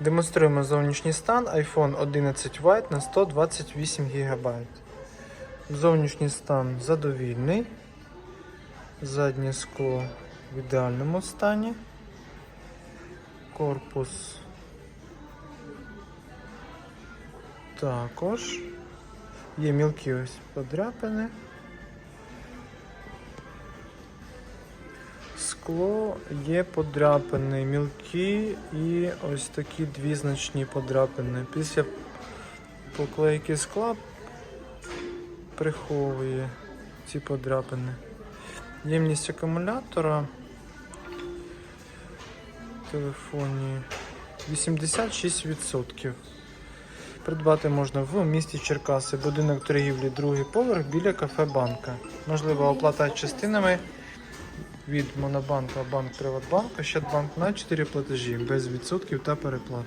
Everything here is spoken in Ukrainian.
Демонструємо зовнішній стан iPhone 11 White на 128 ГБ. Зовнішній стан задовільний. Заднє скло в ідеальному стані. Корпус також. Є мілкі ось подряпини. Скло є подряпини мілкі і ось такі дві значні подряпини. Після поклейки скла приховує ці подряпини. Ємність акумулятора в телефоні 86%. Придбати можна в місті Черкаси, будинок торгівлі, другий поверх біля кафе Банка. Можлива оплата частинами від Монобанка, Банк Приватбанк, Ощадбанк на 4 платежі без відсотків та переплат.